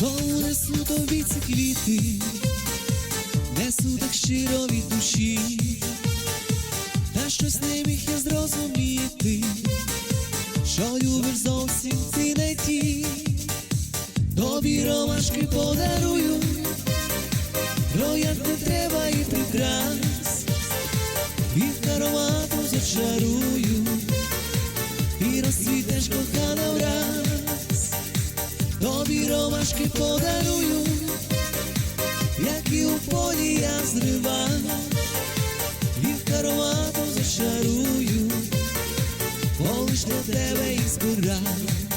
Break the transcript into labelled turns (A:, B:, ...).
A: Знову несу тобі ці квіти, несу так щиро від душі, та щось не міг я зрозуміти, що любиш зовсім ти не ті, тобі ромашки подарую, рояк не треба і прикрас, від аромату зачарую, тобі ромашки подарую, як і у полі я зрива, від аромату зачарую, бо лиш для тебе і збираю.